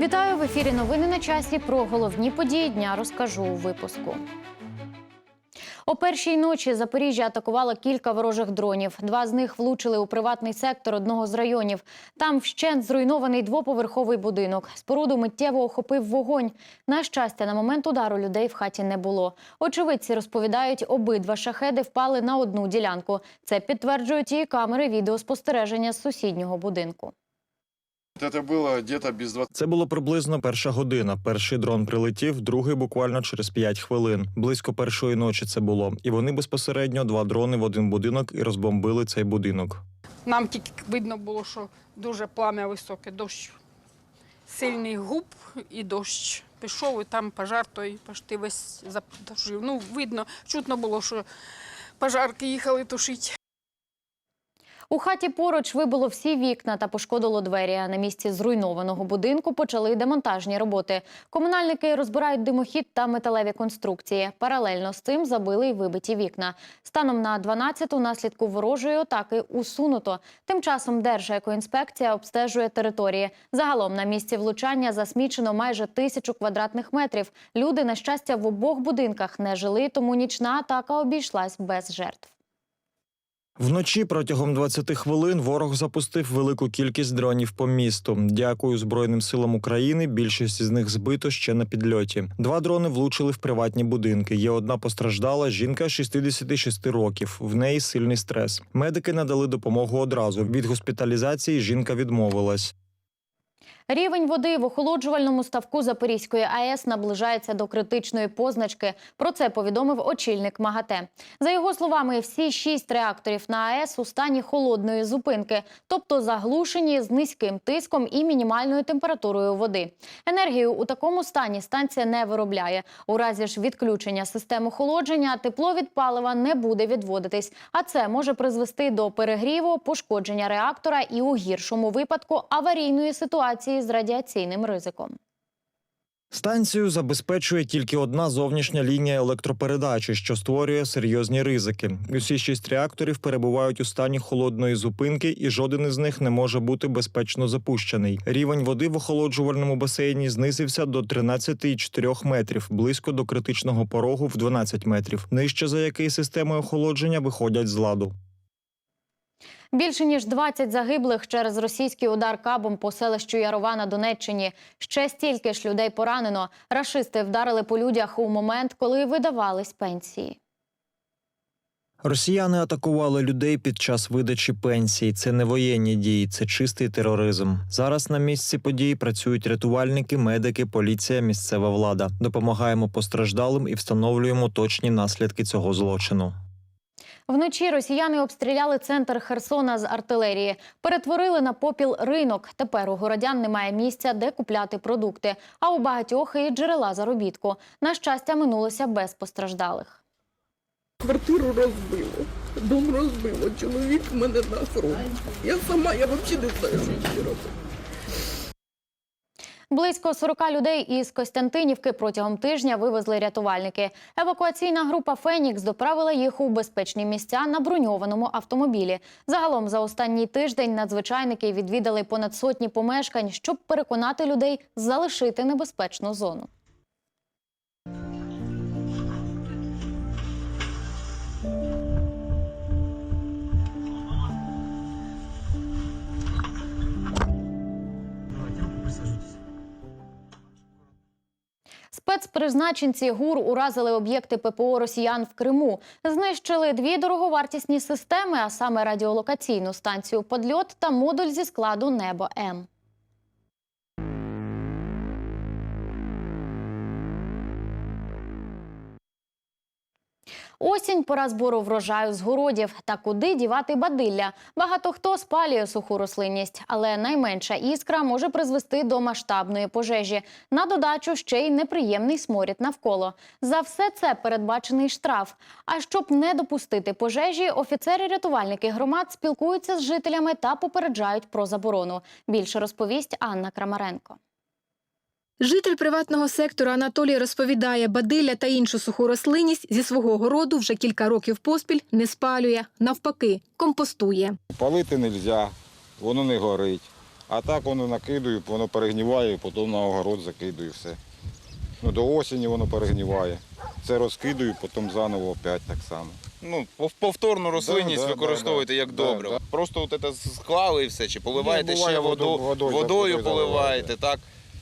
Вітаю в ефірі. Новини на часі. Про головні події дня розкажу у випуску. О першій ночі Запоріжжя атакувало кілька ворожих дронів. Два з них влучили у приватний сектор одного з районів. Там вщент зруйнований двоповерховий будинок. Споруду миттєво охопив вогонь. На щастя, на момент удару людей в хаті не було. Очевидці розповідають, обидва шахеди впали на одну ділянку. Це підтверджують і камери відеоспостереження з сусіднього будинку. Это было где-то без 20. Це було приблизно перша година. Перший дрон прилетів, другий буквально через 5 хвилин. Близько першої ночі це було. І вони безпосередньо два дрони в один будинок і розбомбили цей будинок. Нам тільки видно було, що дуже плам'я високе, дощ. Сильний губ і дощ. Пішов, і там пожар той почти весь затушив. Ну, видно, чутно було, що пожарки їхали тушити. У хаті поруч вибило всі вікна та пошкодило двері. А на місці зруйнованого будинку почали демонтажні роботи. Комунальники розбирають димохід та металеві конструкції. Паралельно з цим забили й вибиті вікна. Станом на 12-ту наслідку ворожої атаки усунуто. Тим часом Держекоінспекція обстежує території. Загалом на місці влучання засмічено майже тисячу квадратних метрів. Люди, на щастя, в обох будинках не жили, тому нічна атака обійшлась без жертв. Вночі протягом 20 хвилин ворог запустив велику кількість дронів по місту. Дякую Збройним силам України. Більшість з них збито ще на підльоті. Два дрони влучили в приватні будинки. Є одна постраждала жінка 66 років. В неї сильний стрес. Медики надали допомогу одразу. Від госпіталізації жінка відмовилась. Рівень води в охолоджувальному ставку Запорізької АЕС наближається до критичної позначки. Про це повідомив очільник МАГАТЕ. За його словами, всі шість реакторів на АЕС у стані холодної зупинки, тобто заглушені з низьким тиском і мінімальною температурою води. Енергію у такому стані станція не виробляє. У разі ж відключення систем охолодження тепло від палива не буде відводитись, а це може призвести до перегріву, пошкодження реактора і у гіршому випадку аварійної ситуації з радіаційним ризиком. Станцію забезпечує тільки одна зовнішня лінія електропередачі, що створює серйозні ризики. Усі шість реакторів перебувають у стані холодної зупинки, і жоден із них не може бути безпечно запущений. Рівень води в охолоджувальному басейні знизився до 13,4 метрів, близько до критичного порогу в 12 метрів, нижче за який системи охолодження виходять з ладу. Більше ніж 20 загиблих через російський удар кабом по селищу Ярова на Донеччині. Ще стільки ж людей поранено. Рашисти вдарили по людях у момент, коли видавались пенсії. Росіяни атакували людей під час видачі пенсій. Це не воєнні дії, це чистий тероризм. Зараз на місці подій працюють рятувальники, медики, поліція, місцева влада. Допомагаємо постраждалим і встановлюємо точні наслідки цього злочину. Вночі росіяни обстріляли центр Херсона з артилерії, перетворили на попіл ринок. Тепер у городян немає місця, де купляти продукти. А у багатьох і джерела заробітку. На щастя, минулося без постраждалих. Квартиру розбило, дом розбило, чоловік мене на фронті. Я сама, я взагалі не знаю, що робити. Близько 40 людей із Костянтинівки протягом тижня вивезли рятувальники. Евакуаційна група Фенікс доправила їх у безпечні місця на броньованому автомобілі. Загалом за останній тиждень надзвичайники відвідали понад сотні помешкань, щоб переконати людей залишити небезпечну зону. Спецпризначенці ГУР уразили об'єкти ППО росіян в Криму. Знищили дві дороговартісні системи, а саме радіолокаційну станцію «Подльот» та модуль зі складу Небо М. Осінь пора збору врожаю з городів. Та куди дівати бадилля? Багато хто спалює суху рослинність, але найменша іскра може призвести до масштабної пожежі. На додачу ще й неприємний сморід навколо. За все це передбачений штраф. А щоб не допустити пожежі, офіцери-рятувальники громад спілкуються з жителями та попереджають про заборону. Більше розповість Анна Крамаренко. Житель приватного сектора Анатолій розповідає, бадилля та іншу суху рослинність зі свого городу вже кілька років поспіль не спалює, навпаки, компостує. Палити не можна, воно не горить. А так воно накидаю, воно перегніває, потім на огород закидаю все. Ну, до осені воно перегніває. Це розкидаю, потім заново опять так само. Ну, повторну рослинність да, да, використовуєте да. як Да, добре. да. Просто от це склали і все, чи поливаєте Ні, ще воду- водою- водою, водою поливаєте, так?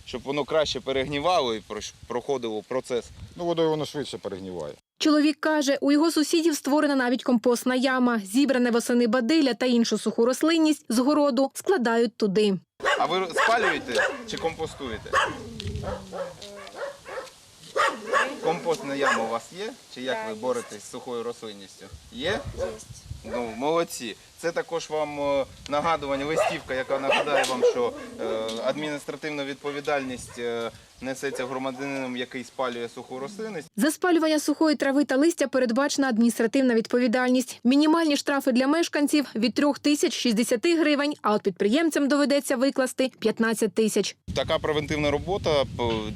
Щоб воно краще перегнівало і проходило процес. Ну, водою воно швидше перегніває. Чоловік каже, у його сусідів створена навіть компостна яма. Зібране восени бадилля та іншу суху рослинність з городу складають туди. А ви спалюєте чи компостуєте? Компостна яма у вас є? Чи як ви боретесь з сухою рослинністю? Є? Є. Ну, молодці. Це також вам е, нагадування, листівка, яка нагадає вам, що е, адміністративна відповідальність е, несеться громадянином, який спалює суху рослинність. За спалювання сухої трави та листя передбачена адміністративна відповідальність. Мінімальні штрафи для мешканців від 3 тисяч 60 гривень, а от підприємцям доведеться викласти 15 тисяч. Така превентивна робота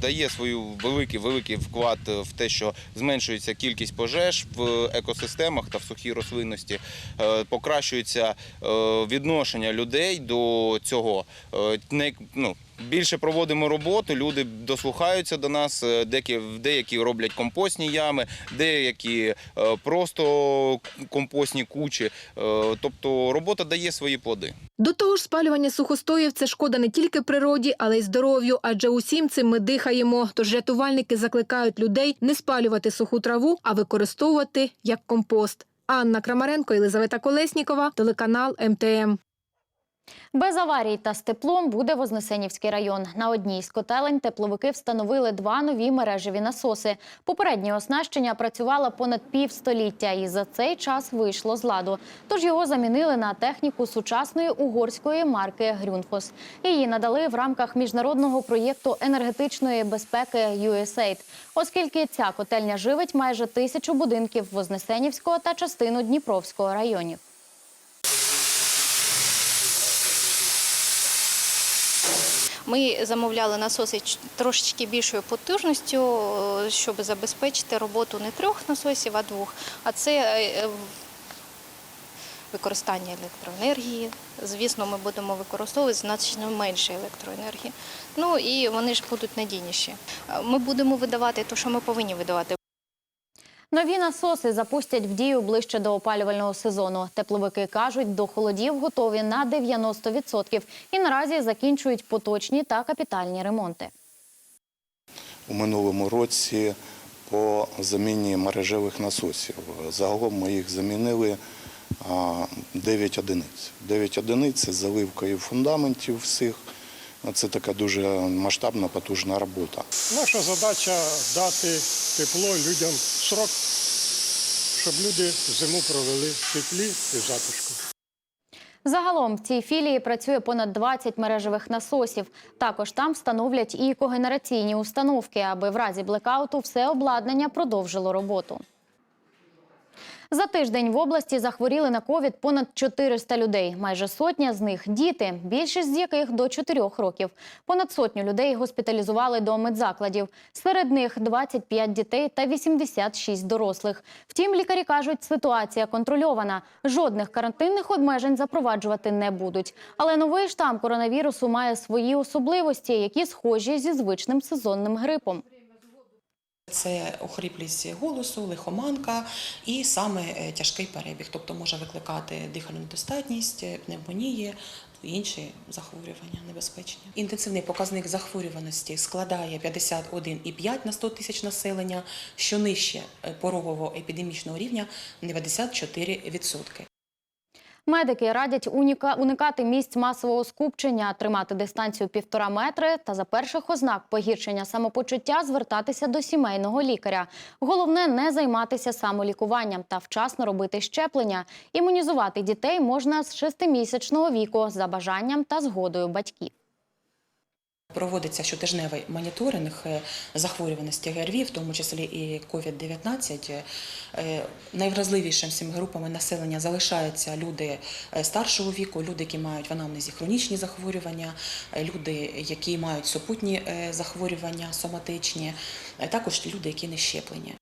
дає свою великий великий вклад в те, що зменшується кількість пожеж в екосистемах та в сухій рослинності, е, покращується е, відношення людей до цього. Е, ну, Більше проводимо роботу, люди дослухаються до нас, е, деякі, деякі роблять компостні ями, деякі е, просто компостні кучі. Е, Тобто робота дає свої плоди. До того ж, спалювання сухостоїв це шкода не тільки природі, але й здоров'ю, адже усім цим ми дихаємо. Тож рятувальники закликають людей не спалювати суху траву, а використовувати як компост. Анна Крамаренко, Єлизавета Колеснікова, телеканал МТМ. Без аварій та з теплом буде Вознесенівський район. На одній з котелень тепловики встановили два нові мережеві насоси. Попереднє оснащення працювало понад півстоліття і за цей час вийшло з ладу. Тож його замінили на техніку сучасної угорської марки Грюнфос. Її надали в рамках міжнародного проєкту енергетичної безпеки USAID, оскільки ця котельня живить майже тисячу будинків Вознесенівського та частину Дніпровського районів. Ми замовляли насоси трошечки більшою потужністю, е, щоб забезпечити роботу не трьох насосів, а двох. А це е, використання електроенергії. Звісно, ми будемо використовувати значно менше електроенергії. Ну і вони ж будуть надійніші. Е, Ми будемо видавати те, що ми повинні видавати. Нові насоси запустять в дію ближче до опалювального сезону. Тепловики кажуть, до холодів готові на 90% і наразі закінчують поточні та капітальні ремонти. у минулому році по заміні мережевих насосів. Загалом ми їх замінили а, 9 одиниць. 9 одиниць з заливкою фундаментів всіх. Це така дуже масштабна, потужна робота. Наша задача дати тепло людям срок, щоб люди зиму провели в теплі і в затишку. Загалом в цій філії працює понад 20 мережевих насосів. Також там встановлять і когенераційні установки, аби в разі блекауту все обладнання продовжило роботу. За тиждень в області захворіли на ковід понад 400 людей. Майже сотня з них діти, більшість з яких до 4 років. Понад сотню людей госпіталізували до медзакладів. Серед них 25 дітей та 86 дорослих. Втім, лікарі кажуть, ситуація контрольована. Жодних карантинних обмежень запроваджувати не будуть. Але новий штам коронавірусу має свої особливості, які схожі зі звичним сезонним грипом. Це охриплість голосу, лихоманка і саме е, тяжкий перебіг, тобто може викликати дихальну недостатність, е, пневмонії інші захворювання небезпечні. Інтенсивний показник захворюваності складає 51,5 на 100 тисяч населення, що нижче е, порогового епідемічного рівня 94%. Медики радять уніка- уникати місць масового скупчення, тримати дистанцію півтора метри та за перших ознак погіршення самопочуття звертатися до сімейного лікаря. Головне не займатися самолікуванням та вчасно робити щеплення. Імунізувати дітей можна з шестимісячного віку за бажанням та згодою батьків. Проводиться щотижневий моніторинг е, захворюваності ГРВІ, в тому числі і COVID-19. Е, Найвразливішим групами населення залишаються люди е, старшого віку, люди, які мають в анамнезі хронічні захворювання, люди, які мають супутні захворювання соматичні, також люди, які не щеплені.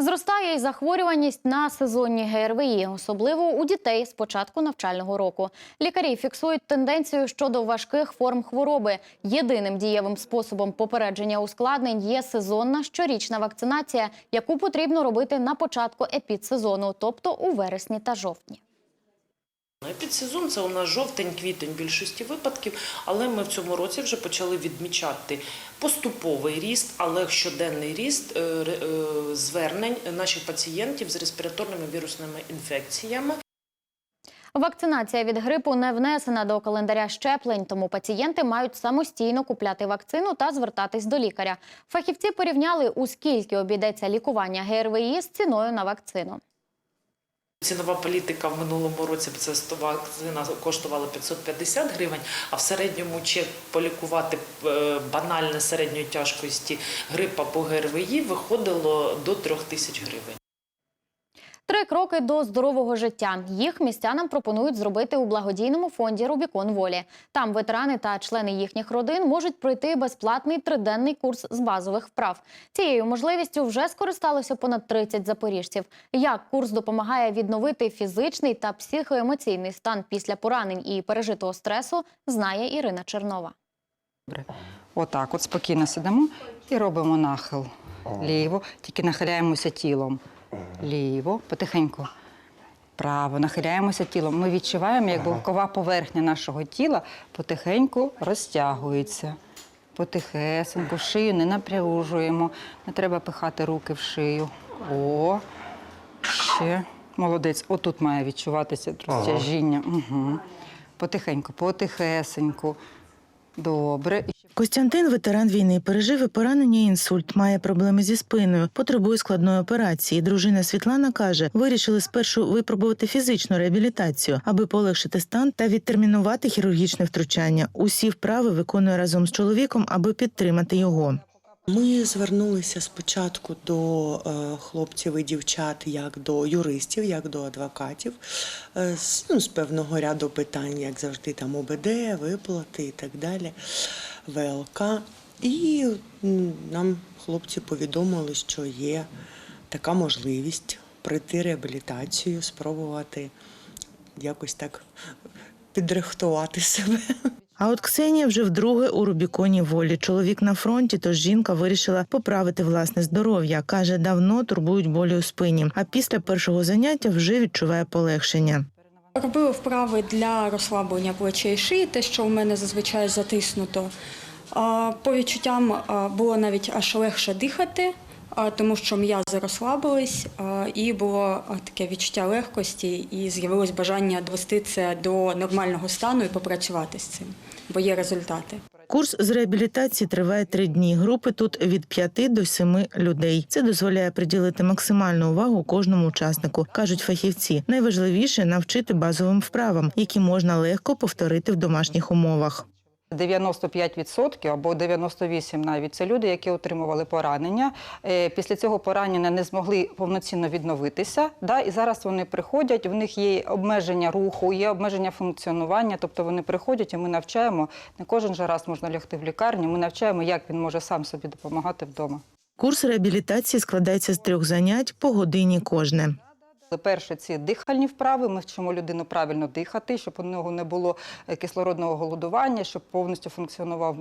Зростає і захворюваність на сезонні ГРВІ, особливо у дітей з початку навчального року. Лікарі фіксують тенденцію щодо важких форм хвороби. Єдиним дієвим способом попередження ускладнень є сезонна щорічна вакцинація, яку потрібно робити на початку епідсезону, тобто у вересні та жовтні. Підсезон це у нас жовтень-квітень більшості випадків, але ми в цьому році вже почали відмічати поступовий ріст, але щоденний ріст е, е, звернень наших пацієнтів з респіраторними вірусними інфекціями. Вакцинація від грипу не внесена до календаря щеплень, тому пацієнти мають самостійно купляти вакцину та звертатись до лікаря. Фахівці порівняли, у скільки обійдеться лікування ГРВІ з ціною на вакцину. Цінова політика в минулому році це 100 вакцина коштувала 550 гривень, а в середньому чек полікувати е, банальне середньої тяжкості грипа по ГРВІ виходило до 3 тисяч гривень. Три кроки до здорового життя. Їх містянам пропонують зробити у благодійному фонді Рубікон Волі. Там ветерани та члени їхніх родин можуть пройти безплатний триденний курс з базових вправ. Цією можливістю вже скористалося понад 30 запоріжців. Як курс допомагає відновити фізичний та психоемоційний стан після поранень і пережитого стресу, знає Ірина Чернова. Отак, от спокійно сидимо і робимо нахил. Ліво, тільки нахиляємося тілом. Ліво, потихеньку. Право, нахиляємося тілом. Ми відчуваємо, як бокова поверхня нашого тіла потихеньку розтягується. Потихесеньку, шию не напряжуємо. Не треба пихати руки в шию. О, ще. Молодець. Отут має відчуватися розтяжіння. Угу. Потихеньку, потихесеньку. Добре. Костянтин, ветеран війни, пережив і поранення і інсульт, має проблеми зі спиною, потребує складної операції. Дружина Світлана каже, вирішили спершу випробувати фізичну реабілітацію, аби полегшити стан та відтермінувати хірургічне втручання. Усі вправи виконує разом з чоловіком, аби підтримати його. Ми звернулися спочатку до е, хлопців і дівчат як до юристів, як до адвокатів е, з, ну, з певного ряду питань, як завжди, там ОБД, виплати і так далі, ВЛК. І нам хлопці повідомили, що є така можливість пройти реабілітацію, спробувати якось так підрихтувати себе. А от Ксенія вже вдруге у Рубіконі волі. Чоловік на фронті, тож жінка вирішила поправити власне здоров'я. каже, давно турбують болі у спині. А після першого заняття вже відчуває полегшення. Робила вправи для розслаблення плечей і шиї, те, що у мене зазвичай затиснуто. По відчуттям було навіть аж легше дихати, тому що м'язи розслабились, і було таке відчуття легкості, і з'явилось бажання довести це до нормального стану і попрацювати з цим, бо є результати. Курс з реабілітації триває три дні. Групи тут від п'яти до семи людей. Це дозволяє приділити максимальну увагу кожному учаснику, кажуть фахівці. Найважливіше навчити базовим вправам, які можна легко повторити в домашніх умовах. 95% або 98% навіть це люди, які отримували поранення. Е, Після цього поранення не змогли повноцінно відновитися. І зараз вони приходять, в них є обмеження руху, є обмеження функціонування. Тобто вони приходять і ми навчаємо. Не кожен же раз можна лягти в лікарню. Ми навчаємо, як він може сам собі допомагати вдома. Курс реабілітації складається з трьох занять по годині кожне. Перше, це дихальні вправи. Ми вчимо людину правильно дихати, щоб у нього не було е, кислородного голодування, щоб повністю функціонував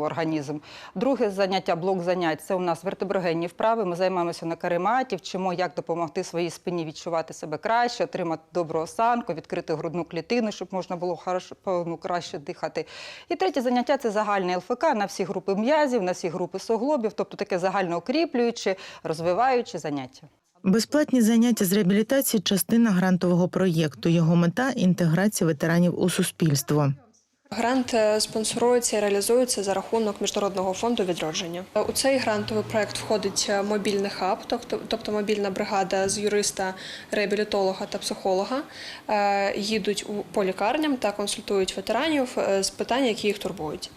організм. Друге заняття, блок занять це у нас вертеброгенні вправи. Ми займаємося на карематі, вчимо, як допомогти своїй спині відчувати себе краще, отримати добру осанку, відкрити грудну клітину, щоб можна було хорошо, ну, краще дихати. І третє заняття це загальне ЛФК на всі групи м'язів, на всі групи суглобів, тобто таке загальноукріплююче, розвиваюче заняття. Безплатні заняття з реабілітації частина грантового проєкту. Його мета інтеграція ветеранів у суспільство. Грант е, спонсорується і реалізується за рахунок Міжнародного фонду відродження. У цей грантовий проект входить е, мобільний хаб, тобто, мобільна бригада з юриста, реабілітолога та психолога. Е, Їдуть по лікарням та консультують ветеранів з питань, які їх турбують.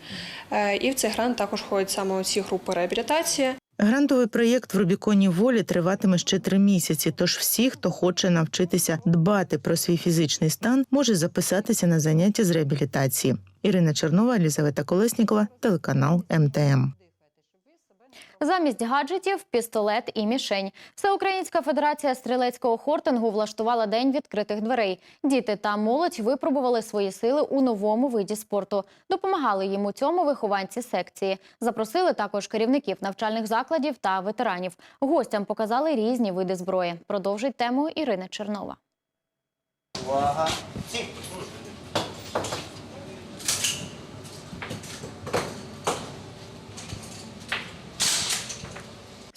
І в цей грант також входять саме ці групи реабілітації. Грантовий проєкт в Рубіконі волі триватиме ще три місяці. Тож всі, хто хоче навчитися дбати про свій фізичний стан, може записатися на заняття з реабілітації. Ірина Чернова, Елізавета Колеснікова, телеканал МТМ. Замість гаджетів пістолет і мішень. Всеукраїнська федерація стрілецького хортингу влаштувала день відкритих дверей. Діти та молодь випробували свої сили у новому виді спорту. Допомагали їм у цьому вихованці секції. Запросили також керівників навчальних закладів та ветеранів. Гостям показали різні види зброї. Продовжить тему Ірина Чернова. Увага!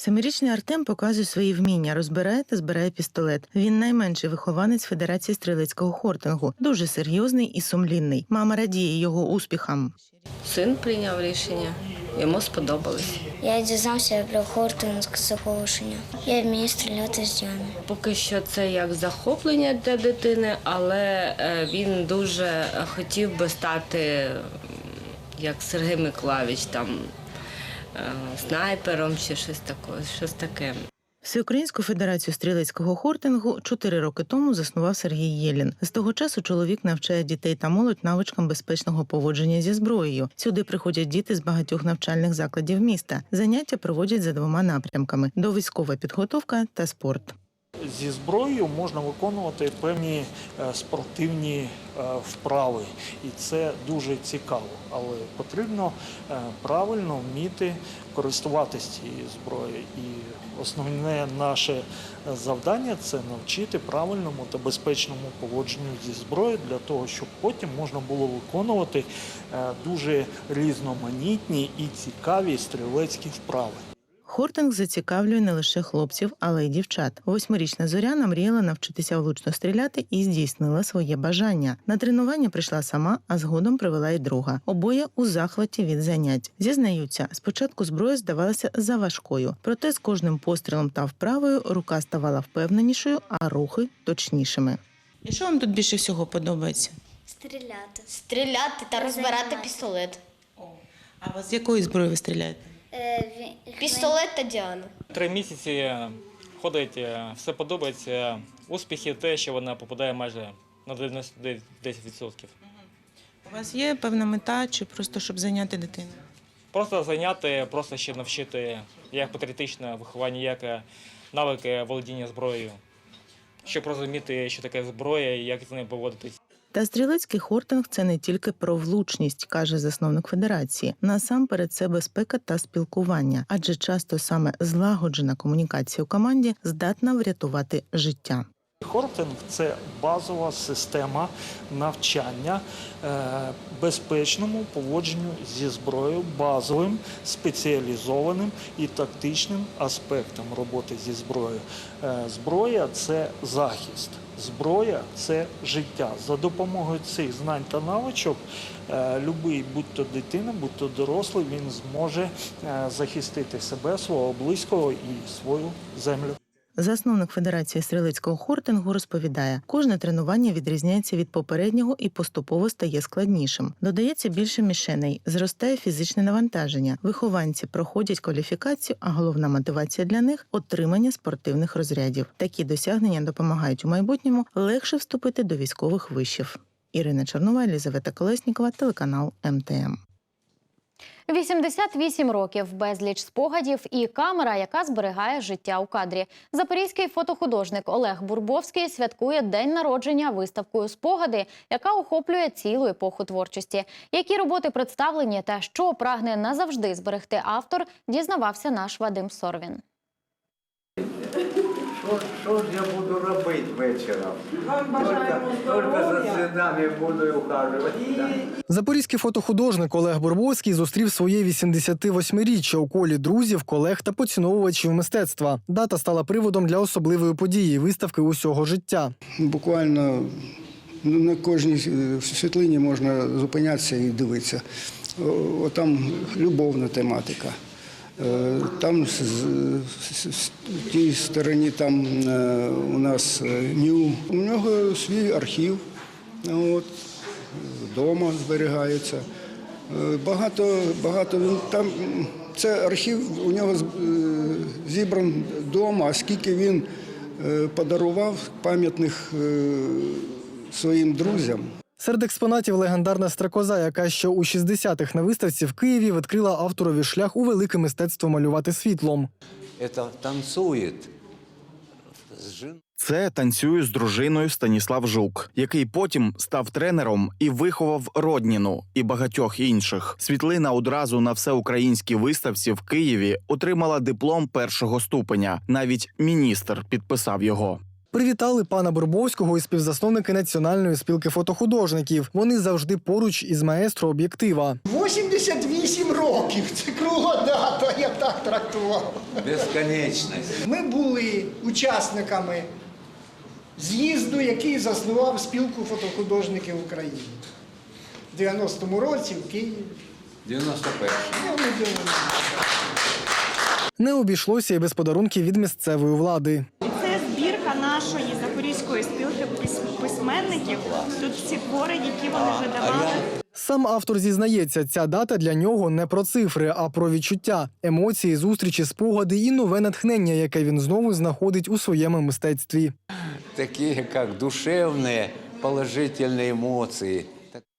Семирічний Артем показує свої вміння, розбирає та збирає пістолет. Він найменший вихованець Федерації стрілецького хортингу, дуже серйозний і сумлінний. Мама радіє його успіхам. Син прийняв рішення, йому сподобалось. Я дізнався про хортинг з заголошення. Я вмію стріляти з діями. Поки що це як захоплення для дитини, але е, він дуже хотів би стати як Сергій Миколаївич, там снайпером чи щось таке. Щось таке. Всеукраїнську федерацію стрілецького хортингу чотири роки тому заснував Сергій Єлін. З того часу чоловік навчає дітей та молодь навичкам безпечного поводження зі зброєю. Сюди приходять діти з багатьох навчальних закладів міста. Заняття проводять за двома напрямками: довійськова підготовка та спорт. Зі зброєю можна виконувати певні е, спортивні е, вправи, і це дуже цікаво. Але потрібно е, правильно вміти користуватися цією зброєю. І основне наше завдання це навчити правильному та безпечному поводженню зі зброєю для того, щоб потім можна було виконувати дуже різноманітні і цікаві стрілецькі вправи. Хортинг зацікавлює не лише хлопців, але й дівчат. Восьмирічна Зоряна мріяла навчитися влучно стріляти і здійснила своє бажання. На тренування прийшла сама, а згодом привела й друга. Обоє у захваті від занять. Зізнаються, спочатку зброя здавалася заважкою, проте з кожним пострілом та вправою рука ставала впевненішою, а рухи точнішими. І що вам тут більше всього подобається? Стріляти. Стріляти та розбирати пістолет. А з якої зброї ви стріляєте? Пістолет та Діана. Три місяці ходить, е, все подобається. Успіхи те, що вона попадає майже на 99-10%. У вас є певна мета чи просто щоб зайняти дитину? Просто зайняти, просто ще навчити як патріотичне виховання, як е, навики володіння зброєю, щоб розуміти, що таке зброя і як з нею поводитись. Та стрілецький хортинг це не тільки про влучність, каже засновник федерації. Насамперед це безпека та спілкування, адже часто саме злагоджена комунікація у команді здатна врятувати життя. Хортинг це базова система навчання е, безпечному поводженню зі зброєю, базовим, спеціалізованим і тактичним аспектом роботи зі зброєю. Е, Зброя це захист. Зброя це життя. За допомогою цих знань та навичок е, любий, будь то дитина, будь то дорослий, він зможе е, захистити себе, свого близького і свою землю. Засновник Федерації стрілецького хортингу розповідає, кожне тренування відрізняється від попереднього і поступово стає складнішим. Додається більше мішеней, зростає фізичне навантаження. Вихованці проходять кваліфікацію, а головна мотивація для них отримання спортивних розрядів. Такі досягнення допомагають у майбутньому легше вступити до військових вишів. Ірина Чорнова, Елізавета Колеснікова, телеканал МТМ. 88 років, безліч спогадів і камера, яка зберігає життя у кадрі. Запорізький фотохудожник Олег Бурбовський святкує день народження виставкою спогади, яка охоплює цілу епоху творчості. Які роботи представлені та що прагне назавжди зберегти автор, дізнавався наш Вадим Сорвін. Що, що ж я буду робити вечором? Тільки за цінами буду ухажувати. Запорізький фотохудожник Олег Бурбовський зустрів своє 88-річчя у колі друзів, колег та поціновувачів мистецтва. Дата стала приводом для особливої події виставки усього життя. Буквально ну, на кожній е, світлині можна зупинятися і дивитися. О, Там любовна тематика. Е, Там з тій стороні там е, у нас е, ню. У нього свій архів. От, вдома зберігається. Багато, багато він там. Це архів у нього зібран вдома, а скільки він подарував пам'ятних своїм друзям. Серед експонатів легендарна стрекоза, яка ще у 60-х на виставці в Києві відкрила авторові шлях у велике мистецтво малювати світлом. С жен- Це танцюю з дружиною Станіслав Жук, який потім став тренером і виховав Родніну і багатьох інших. Світлина одразу на всеукраїнській виставці в Києві отримала диплом першого ступеня. Навіть міністр підписав його. Привітали пана Бурбовського і співзасновники Національної спілки фотохудожників. Вони завжди поруч із маестро об'єктива. 88 років. Це кругла дата, я так трактував. Бесконечность. Ми були учасниками з'їзду, який заснував спілку фотохудожників України. В 90-му році в Києві. 91. Ну. Не обійшлося і без подарунків від місцевої влади. письменників. Тут всі твори, які вони видавали. Сам автор зізнається, ця дата для нього не про цифри, а про відчуття, емоції, зустрічі, спогади і нове натхнення, яке він знову знаходить у своєму мистецтві. Такие как душевные, положительные эмоции.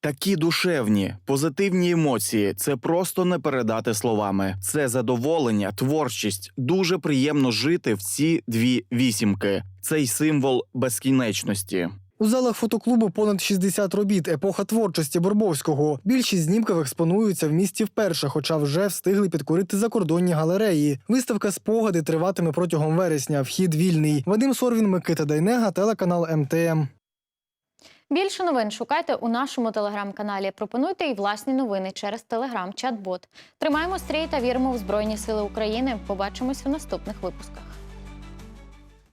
Такі душевні, позитивні емоції це просто не передати словами. Це задоволення, творчість. Дуже приємно жити в ці дві вісімки. Цей символ безкінечності. У залах фотоклубу понад 60 робіт епоха творчості Бурбовського. Більшість знімків експонуються в місті вперше, хоча вже встигли підкорити закордонні галереї. Виставка спогади триватиме протягом вересня. Вхід вільний. Вадим Сорвін, Микита Дайнега, телеканал МТМ. Більше новин шукайте у нашому телеграм-каналі. Пропонуйте і власні новини через телеграм-чат-бот. Тримаємо стрій та віримо в Збройні Сили України. Побачимось у наступних випусках.